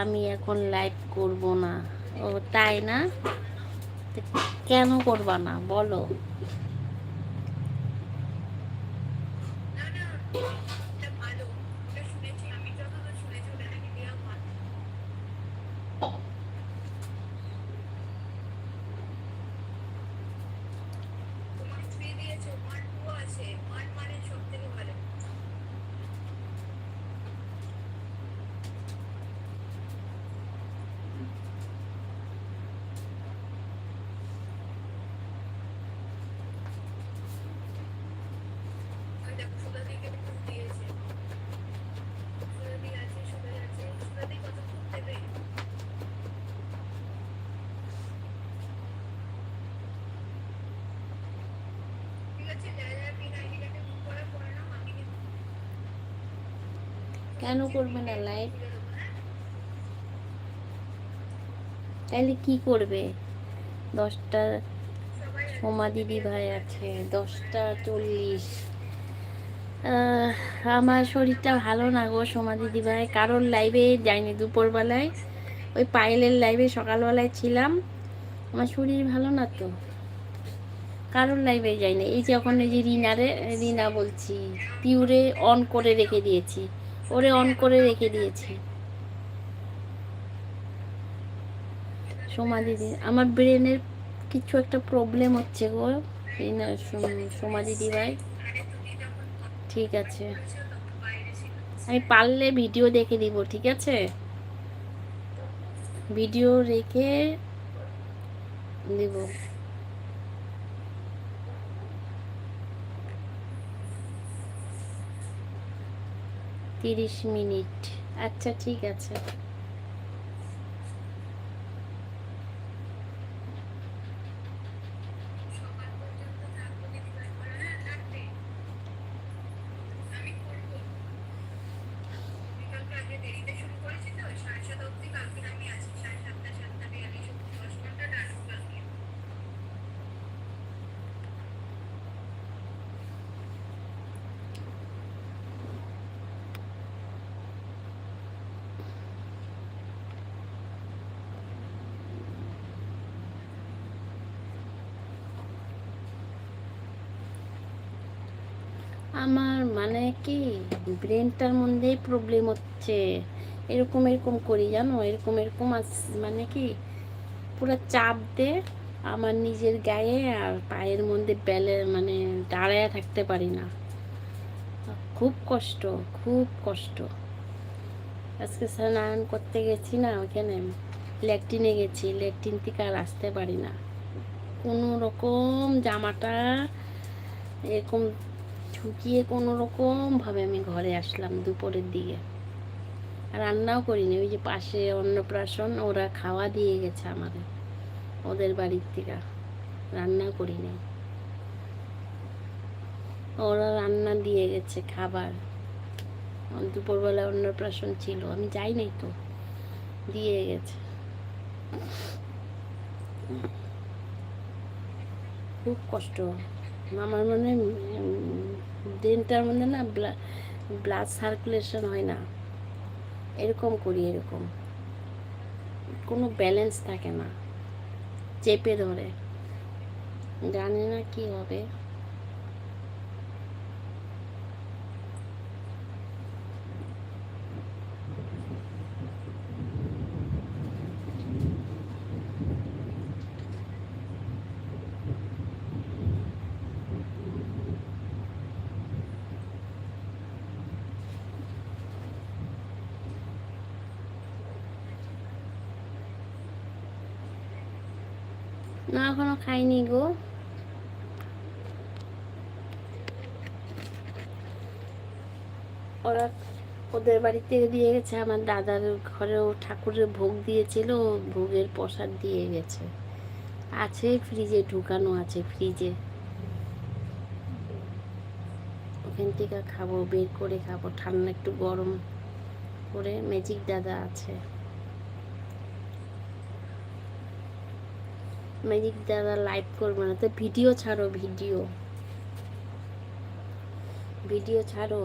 আমি এখন লাইভ করব না। ও তাই না? কেন করবা না? বলো না না এটা ভালো ওটা শুনেছি আমি যতদূর শুনেছি ওটা নাকি দেওয়া ভালো তোমার স্ত্রী দিয়েছে ওয়ান টু আছে ওয়ান মানে সব থেকে ভালো ওই দেখো সুধাদিকে খুব দিয়েছে সুধাদি আছে সুধা আছে সুধাদি কত খুব দেবে ঠিক আছে যারা যারা পিন আইডিটাকে বুক করে করে নাও আমি কিন্তু কেন করবে না লাইভ দেবো হ্যাঁ? তাইলে কি করবে? দশটা সোমা দিদি ভাই আছে দশটা চল্লিশ। আমার শরীরটা ভালো না গো, সমাধি দিবাই কারোর লাইভে যাইনি দুপুরবেলায়। ওই পায়েলের লাইভে সকালবেলায় ছিলাম। আমার শরীর ভালো না তো। কারোর লাইভে যাইনি। এই যে এখন এই যে রিনারে, রিনা বলছি, পিউরে অন করে রেখে দিয়েছি। ওরে অন করে রেখে দিয়েছি। সোমা দিদি আমার ব্রেনের কিছু একটা প্রবলেম হচ্ছে গো, রিনা, সোম- সোমা দিদি ভাই আরে তুমি যখন ঠিক আছে। আমি পারলে ভিডিও দেখে দিব ঠিক আছে? ভিডিও রেখে দিব তিরিশ মিনিট। আচ্ছা ঠিক আছে সকাল পর্যন্ত থাকব দিদি ভাই বলো হ্যাঁ থাকবে আমি করব বিকালকে আজকে দেরিতে শুরু করেছি তো, সাড়ে সাত অবধি, কালকে আমি আছি, সাড়ে সাতটা সাতটা বিয়াল্লিশ অব্দি দশ ঘণ্টা ডাকবো কালকে আমার মানে কি ব্রেনটার মধ্যেই প্রবলেম হচ্ছে। এরকম এরকম করি, জানো? এরকম এরকম মানে কি, পুরো চাপ দে, আমার নিজের গায়ে আর পায়ের মধ্যে বেলে মানে দাঁড়ায় থাকতে পারি না। খুব কষ্ট খুব কষ্ট। আজকে স্নান করতে গেছি না ওখানে ল্যাট্রিনে গেছি, ল্যাট্রিন থেকে আর আসতে পারি না। কোনো রকম জামাটা, এরকম ঝুঁকিয়ে কোনো রকমভাবে আমি ঘরে আসলাম দুপুরের দিকে। রান্নাও করিনি, ওই যে পাশে অন্নপ্রাশন ওরা খাওয়া দিয়ে গেছে আমাদের, ওদের বাড়ির থেকে। রান্না করিনি। ওরা রান্না দিয়ে গেছে খাবার। দুপুরবেলা অন্নপ্রাশন ছিল, আমি যাইনি তো, দিয়ে গেছে। খুব কষ্ট। আমার মানে ব্রেনটার মধ্যে না ব্লাড সার্কুলেশন হয় না। এরকম করি, এরকম। কোনো ব্যালেন্স থাকে না। চেপে ধরে। জানি না কি হবে। না, এখনও খাইনি গো। ওরা ওদের বাড়িতে দিয়ে গেছে, আমার দাদার ঘরেও ঠাকুরের ভোগ দিয়েছিল, ভোগের প্রসাদ দিয়ে গেছে। আছে ফ্রিজে, ঢুকানো আছে ফ্রিজে। ওখান থেকে খাব, বের করে খাব, ঠান্ডা একটু গরম করে, ম্যাজিক দাদা আছে। ম্যাজিক দাদা লাইভ করবে না তো ভিডিও ছাড়ো ভিডিও ভিডিও ছাড়ো।